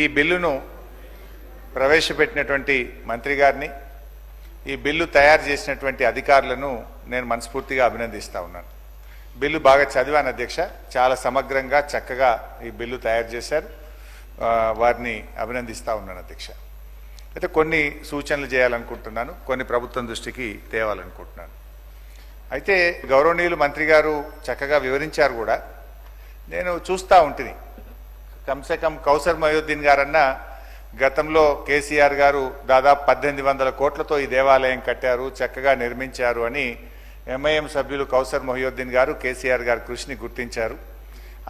ఈ బిల్లును ప్రవేశపెట్టినటువంటి మంత్రి గారిని ఈ బిల్లు తయారు చేసినటువంటి అధికారులను నేను మనస్ఫూర్తిగా అభినందిస్తూ ఉన్నాను. బిల్లు బాగా చదివాను అధ్యక్ష. చాలా సమగ్రంగా చక్కగా ఈ బిల్లు తయారు చేశారు. వారిని అభినందిస్తూ ఉన్నాను అధ్యక్ష. అయితే కొన్ని సూచనలు చేయాలనుకుంటున్నాను కొన్ని ప్రభుత్వం దృష్టికి తేవాలనుకుంటున్నాను. అయితే గౌరవనీయులు మంత్రి గారు చక్కగా వివరించారు కూడా. నేను చూస్తూ ఉంటుంది కమ్సే కమ్ కౌసర్ మయోద్దీన్ గారన్న గతంలో కేసీఆర్ గారు దాదాపు పద్దెనిమిది వందల కోట్లతో ఈ దేవాలయం కట్టారు చక్కగా నిర్మించారు అని ఎంఐఎం సభ్యులు కౌసర్ మొహియుద్దీన్ గారు కేసీఆర్ గారి కృషిని గుర్తించారు.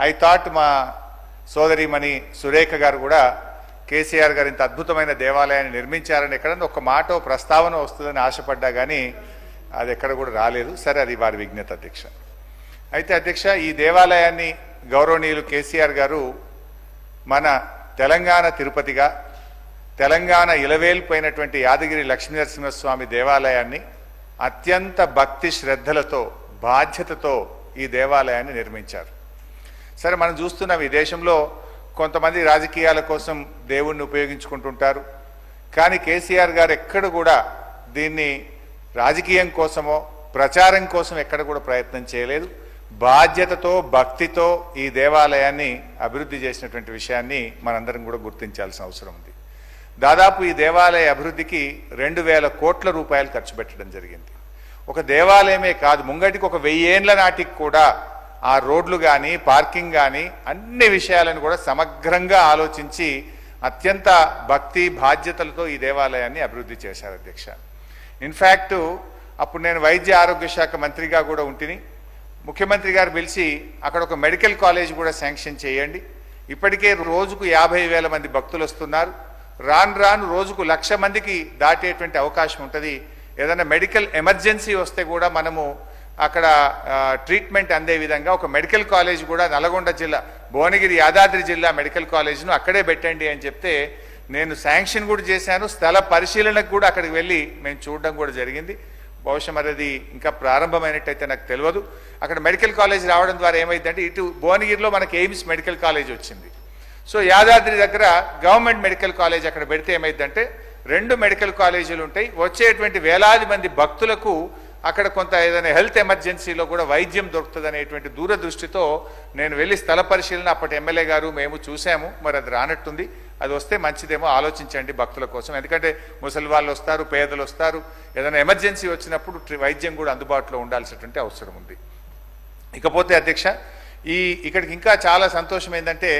ఐ థాట్ మా సోదరిమణి సురేఖ గారు కూడా కేసీఆర్ గారు ఇంత అద్భుతమైన దేవాలయాన్ని నిర్మించారని ఎక్కడన్నా ఒక మాట ప్రస్తావన వస్తుందని ఆశపడ్డా కానీ అది ఎక్కడ కూడా రాలేదు. సరే అది వారి విజ్ఞత అధ్యక్ష. అయితే అధ్యక్ష ఈ దేవాలయాన్ని గౌరవనీయులు కేసీఆర్ గారు మన తెలంగాణ తిరుపతిగా తెలంగాణ ఇలవేల్పోయినటువంటి యాదగిరి లక్ష్మీనరసింహస్వామి దేవాలయాన్ని అత్యంత భక్తి శ్రద్ధలతో బాధ్యతతో ఈ దేవాలయాన్ని నిర్మించారు. సరే మనం చూస్తున్నాం ఈ దేశంలో కొంతమంది రాజకీయాల కోసం దేవుణ్ణి ఉపయోగించుకుంటుంటారు. కానీ కేసీఆర్ గారు ఎక్కడ కూడా దీన్ని రాజకీయం కోసమో ప్రచారం కోసం ఎక్కడ కూడా ప్రయత్నం చేయలేదు. బాధ్యతతో భక్తితో ఈ దేవాలయాన్ని అభివృద్ధి చేసినటువంటి విషయాన్ని మనందరం కూడా గుర్తించాల్సిన అవసరం ఉంది. దాదాపు ఈ దేవాలయ అభివృద్ధికి రెండు వేల కోట్ల రూపాయలు ఖర్చు పెట్టడం జరిగింది. ఒక దేవాలయమే కాదు ముంగటికి ఒక వెయ్యేండ్ల నాటికి కూడా ఆ రోడ్లు కానీ పార్కింగ్ కానీ అన్ని విషయాలను కూడా సమగ్రంగా ఆలోచించి అత్యంత భక్తి బాధ్యతలతో ఈ దేవాలయాన్ని అభివృద్ధి చేశారు అధ్యక్ష. ఇన్ఫ్యాక్ట్ అప్పుడు నేను వైద్య ఆరోగ్య శాఖ మంత్రిగా కూడా ఉంటిని. ముఖ్యమంత్రి గారు పిలిచి అక్కడ ఒక మెడికల్ కాలేజ్ కూడా శాంక్షన్ చేయండి. ఇప్పటికే రోజుకు యాభై వేల మంది భక్తులు వస్తున్నారు. రాను రాను రోజుకు లక్ష మందికి దాటేటువంటి అవకాశం ఉంటుంది. ఏదైనా మెడికల్ ఎమర్జెన్సీ వస్తే కూడా మనము అక్కడ ట్రీట్మెంట్ అందే విధంగా ఒక మెడికల్ కాలేజ్ కూడా నల్గొండ జిల్లా భువనగిరి యాదాద్రి జిల్లా మెడికల్ కాలేజ్ను అక్కడే పెట్టండి అని చెప్తే నేను శాంక్షన్ కూడా చేశాను. స్థల పరిశీలనకు కూడా అక్కడికి వెళ్ళి మేము చూడడం కూడా జరిగింది. బహుశా మరి అది ఇంకా ప్రారంభమైనట్టయితే నాకు తెలియదు. అక్కడ మెడికల్ కాలేజ్ రావడం ద్వారా ఏమైందంటే ఇటు భువనగిరిలో మనకి ఎయిమ్స్ మెడికల్ కాలేజ్ వచ్చింది. సో యాదాద్రి దగ్గర గవర్నమెంట్ మెడికల్ కాలేజ్ అక్కడ పెడితే ఏమైందంటే రెండు మెడికల్ కాలేజీలు ఉంటాయి. వచ్చేటువంటి వేలాది మంది భక్తులకు అక్కడ కొంత ఏదైనా హెల్త్ ఎమర్జెన్సీలో కూడా వైద్యం దొరుకుతుంది అనేటువంటి దూరదృష్టితో నేను వెళ్ళి స్థల పరిశీలన అప్పటి ఎమ్మెల్యే గారు మేము చూసాము. మరి అది రానట్టుంది. అది వస్తే మంచిదేమో ఆలోచించండి భక్తుల కోసం. ఎందుకంటే ముసలి వాళ్ళు వస్తారు పేదలు వస్తారు. ఏదైనా ఎమర్జెన్సీ వచ్చినప్పుడు వైద్యం కూడా అందుబాటులో ఉండాల్సినటువంటి అవసరం ఉంది. ఇకపోతే అధ్యక్ష ఈ ఇక్కడికి ఇంకా చాలా సంతోషం ఏంటంటే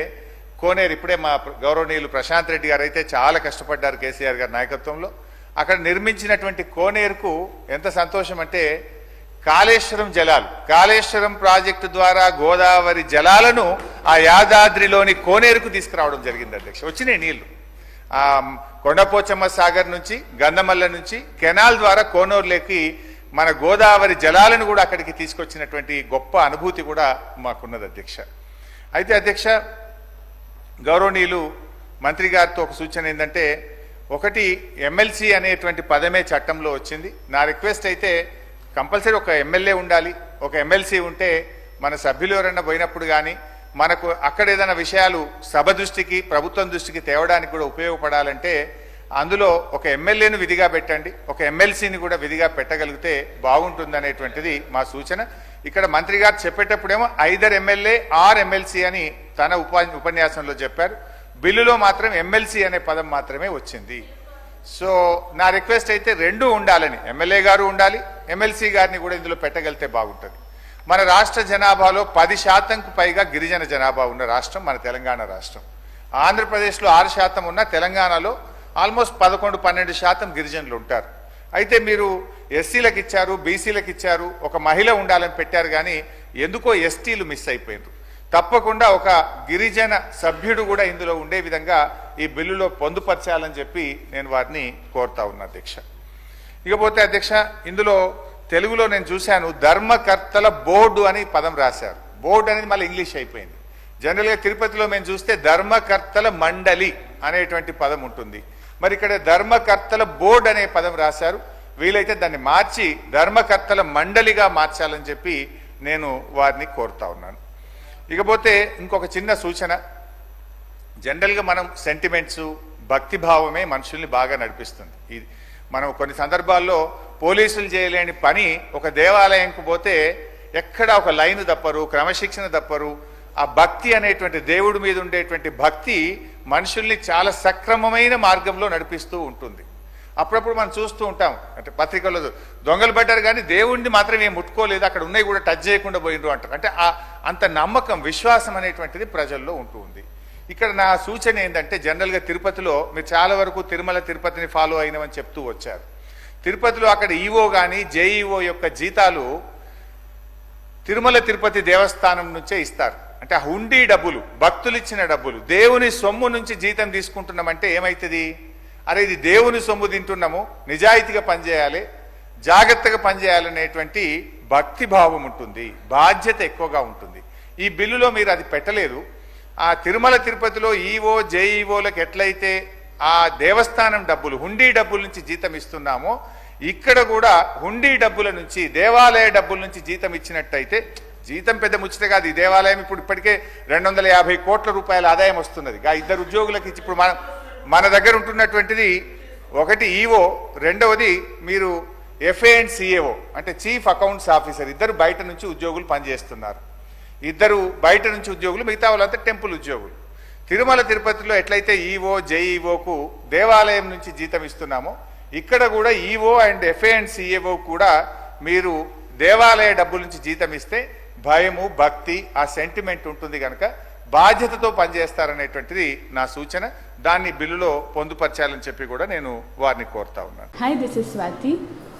కోనేరు ఇప్పుడే మా గౌరవనీయులు ప్రశాంత్ రెడ్డి గారు అయితే చాలా కష్టపడ్డారు కేసీఆర్ గారి నాయకత్వంలో. అక్కడ నిర్మించినటువంటి కోనేరుకు ఎంత సంతోషం అంటే కాళేశ్వరం జలాలు. కాళేశ్వరం ప్రాజెక్టు ద్వారా గోదావరి జలాలను ఆ యాదాద్రిలోని కోనేరుకు తీసుకురావడం జరిగింది అధ్యక్ష. వచ్చినాయి నీళ్ళు. ఆ కొండపోచమ్మ సాగర్ నుంచి గంధమల్ల నుంచి కెనాల్ ద్వారా కోనూరులోకి మన గోదావరి జలాలను కూడా అక్కడికి తీసుకొచ్చినటువంటి గొప్ప అనుభూతి కూడా మాకున్నది అధ్యక్ష. అయితే అధ్యక్ష గౌరవనీయులు మంత్రి గారితో ఒక సూచన ఏంటంటే ఒకటి ఎమ్మెల్సీ అనేటువంటి పదమే చట్టంలో వచ్చింది. నా రిక్వెస్ట్ అయితే కంపల్సరీ ఒక ఎమ్మెల్యే ఉండాలి. ఒక ఎమ్మెల్సీ ఉంటే మన సభ్యులు ఎవరైనా పోయినప్పుడు కానీ మనకు అక్కడ ఏదైనా విషయాలు సభ దృష్టికి ప్రభుత్వం దృష్టికి తేవడానికి కూడా ఉపయోగపడాలంటే అందులో ఒక ఎమ్మెల్యేను విధిగా పెట్టండి. ఒక ఎమ్మెల్సీని కూడా విధిగా పెట్టగలిగితే బాగుంటుంది మా సూచన. ఇక్కడ మంత్రి గారు చెప్పేటప్పుడేమో ఐదర్ ఎమ్మెల్యే ఆర్ ఎమ్మెల్సీ అని తన ఉపన్యాసంలో చెప్పారు. బిల్లులో మాత్రం ఎమ్మెల్సీ అనే పదం మాత్రమే వచ్చింది. సో నా రిక్వెస్ట్ అయితే రెండు ఉండాలని. ఎమ్మెల్యే గారు ఉండాలి ఎమ్మెల్సీ గారిని కూడా ఇందులో పెట్టగలిగితే బాగుంటుంది. మన రాష్ట్ర జనాభాలో పది శాతంకు పైగా గిరిజన జనాభా ఉన్న రాష్ట్రం మన తెలంగాణ రాష్ట్రం. ఆంధ్రప్రదేశ్లో ఆరు శాతం ఉన్న తెలంగాణలో ఆల్మోస్ట్ పదకొండు పన్నెండు శాతం గిరిజనులు ఉంటారు. అయితే మీరు ఎస్సీలకు ఇచ్చారు బీసీలకు ఇచ్చారు ఒక మహిళ ఉండాలని పెట్టారు కానీ ఎందుకో ఎస్టీలు మిస్ అయిపోయారు తప్పకుండా ఒక గిరిజన సభ్యుడు కూడా ఇందులో ఉండే విధంగా ఈ బిల్లులో పొందుపరచాలని చెప్పి నేను వారిని కోరుతా ఉన్నా అధ్యక్ష. ఇకపోతే అధ్యక్ష ఇందులో తెలుగులో నేను చూశాను ధర్మకర్తల బోర్డు అని పదం రాశారు. బోర్డు అనేది మళ్ళీ ఇంగ్లీష్ అయిపోయింది. జనరల్గా తిరుపతిలో మేము చూస్తే ధర్మకర్తల మండలి అనేటువంటి పదం ఉంటుంది. మరి ఇక్కడ ధర్మకర్తల బోర్డు అనే పదం రాశారు. వీలైతే దాన్ని మార్చి ధర్మకర్తల మండలిగా మార్చాలని చెప్పి నేను వారిని కోరుతా ఉన్నాను. ఇకపోతే ఇంకొక చిన్న సూచన. జనరల్గా మనం సెంటిమెంట్స్ భక్తి భావమే మనుషుల్ని బాగా నడిపిస్తుంది. ఇది మనం కొన్ని సందర్భాల్లో పోలీసులు చేయలేని పని ఒక దేవాలయంకు పోతే ఎక్కడ ఒక లైన్ తప్పరు క్రమశిక్షణ తప్పరు. ఆ భక్తి అనేటువంటి దేవుడి మీద ఉండేటువంటి భక్తి మనుషుల్ని చాలా సక్రమమైన మార్గంలో నడిపిస్తూ ఉంటుంది. అప్పుడప్పుడు మనం చూస్తూ ఉంటాం. అంటే పత్రికల్లో దొంగలు పడ్డారు కానీ దేవుణ్ణి మాత్రం ఏం ముట్టుకోలేదు అక్కడ ఉన్నాయి కూడా టచ్ చేయకుండా పోయిండ్రు అంటారు. అంటే ఆ అంత నమ్మకం విశ్వాసం అనేటువంటిది ప్రజల్లో ఉంటూ ఉంది. ఇక్కడ నా సూచన ఏంటంటే జనరల్గా తిరుపతిలో మీరు చాలా వరకు తిరుమల తిరుపతిని ఫాలో అయినవని చెప్తూ వచ్చారు. తిరుపతిలో అక్కడ ఈవో కానీ జేఈఓ యొక్క జీతాలు తిరుమల తిరుపతి దేవస్థానం నుంచే ఇస్తారు. అంటే ఆ హుండీ డబ్బులు భక్తులు ఇచ్చిన డబ్బులు దేవుని సొమ్ము నుంచి జీతం తీసుకుంటున్నామంటే ఏమవుతుంది అరే ఇది దేవుని సొమ్ము తింటున్నాము నిజాయితీగా పనిచేయాలి జాగ్రత్తగా పనిచేయాలనేటువంటి భక్తి భావం ఉంటుంది బాధ్యత ఎక్కువగా ఉంటుంది. ఈ బిల్లులో మీరు అది పెట్టలేదు. ఆ తిరుమల తిరుపతిలో ఈవో జేఈఓలకు ఎట్లయితే ఆ దేవస్థానం డబ్బులు హుండీ డబ్బుల నుంచి జీతం ఇస్తున్నామో ఇక్కడ కూడా హుండీ డబ్బుల నుంచి దేవాలయ డబ్బుల నుంచి జీతం ఇచ్చినట్టయితే జీతం పెద్ద ముచ్చట కాదు. ఈ దేవాలయం ఇప్పుడు ఇప్పటికే రెండు వందల యాభై కోట్ల రూపాయల ఆదాయం వస్తున్నది. ఇద్దరు ఉద్యోగులకు ఇచ్చి ఇప్పుడు మనం మన దగ్గర ఉంటున్నటువంటిది ఒకటి ఈఓ రెండవది మీరు ఎఫ్ఏ అండ్ సిఏఓ అంటే చీఫ్ అకౌంట్స్ ఆఫీసర్ ఇద్దరు బయట నుంచి ఉద్యోగులు పనిచేస్తున్నారు. ఇద్దరు బయట నుంచి ఉద్యోగులు మిగతా వాళ్ళంతా టెంపుల్ ఉద్యోగులు. తిరుమల తిరుపతిలో ఎట్లయితే ఈఓ జేఈఓకు దేవాలయం నుంచి జీతం ఇస్తున్నామో ఇక్కడ కూడా EO and FA and CAO కూడా మీరు దేవాలయ డబ్బుల నుంచి జీతం ఇస్తే భయము భక్తి ఆ సెంటిమెంట్ ఉంటుంది కనుక బాధ్యతతో పనిచేస్తారనేటువంటిది నా సూచన దాన్ని బిల్లులో పొందుపరచాలని చెప్పి కూడా నేను వారిని కోరుతా ఉన్నాను hi this is Swathi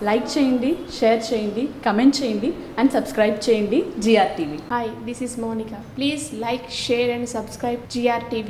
like చేయండి షేర్ చేయండి కమెంట్ చేయండి అండ్ సబ్స్క్రైబ్ చేయండి GR TV Hi, this is Monica. Please like, share, and subscribe GRTV.